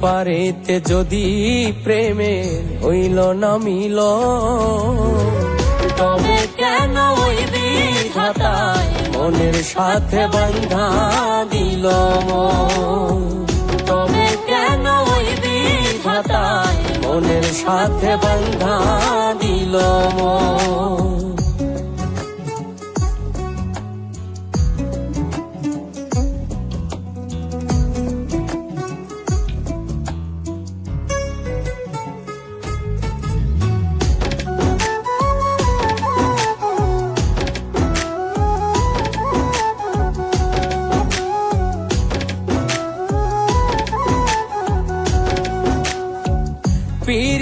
পারেতে যদি প্রেমে হইল না মিল তবে কেন মনের সাথে বান্ধা দিল? তবে কেন মনের সাথে বান্ধা espírito.